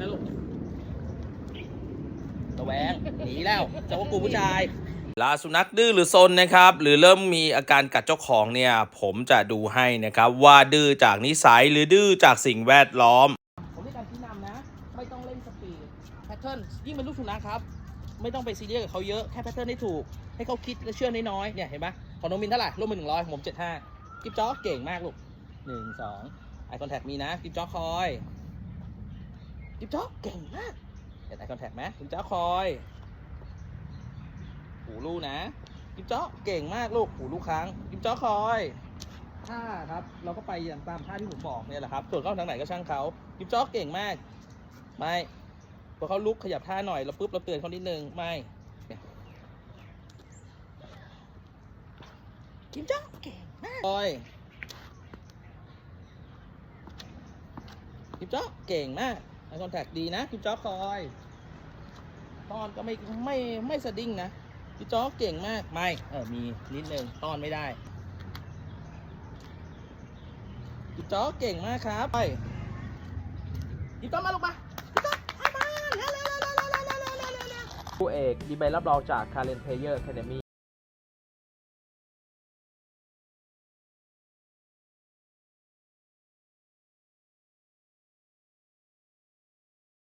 นะลูกระแวงหนีแล้วจะว่ากูผู้ชายลาสุนัขดื้อหรือซนนะครับ หรือเริ่มมีอาการกัดเจ้าของเนี่ย ผมจะดูให้นะครับ ว่าดื้อจากนิสัยหรือดื้อจากสิ่งแวดล้อม ผมให้การชี้นำนะ ไม่ต้องเล่นสปีดแพทเทิร์นยิ่งเป็นลูกสุนัขครับ ไม่ต้องไปซีเรียสกับเขาเยอะแค่แพทเทิร์นให้ถูก ให้เขาคิดและเชื่อน้อยๆเนี่ยเห็นปะของน้องมินเท่าไหร่ร่วมเป็นหนึ่งร้อยผมเจ็ดห้ากิ๊บจ๊อกเก่งมากลูกหนึ่งสองไอคอนแทคมีนะกิ๊บจ๊อกคอย กิ๊บจ๊อกเก่งมากเห็นไอคอนแทคไหมกิ๊บจ๊อกคอยหูลูกนะกิ๊บจ๊อกเก่งมากลูกหูลูกค้างกิ๊บจ๊อกคอยท่าครับ เราก็ไปอย่างตามท่าที่ผมบอกเนี่ยแหละครับ ส่วนเขาทางไหนก็ช่างเขากิ๊บจ๊อกเก่งมาก ไม่พอเขาลุกขยับท่าหน่อยเราปุ๊บเราเตือนเขานิดนึงไม่เนี่ยกิมจ๊อกเก่งมากคอยกิมจ๊อกเก่งมาก ไอคอนแทคดีนะกิมจ๊อกคอยตอนก็ไม่ไม่ไม่สะดิ้งนะกิมจ๊อกเก่งมากไม่เออมีนิดนึงตอนไม่ได้กิมจ๊อกเก่งมากครับไปกิมจ๊อกมาลูกมาผู้เอกมีใบรับรองจาก Current Player Academy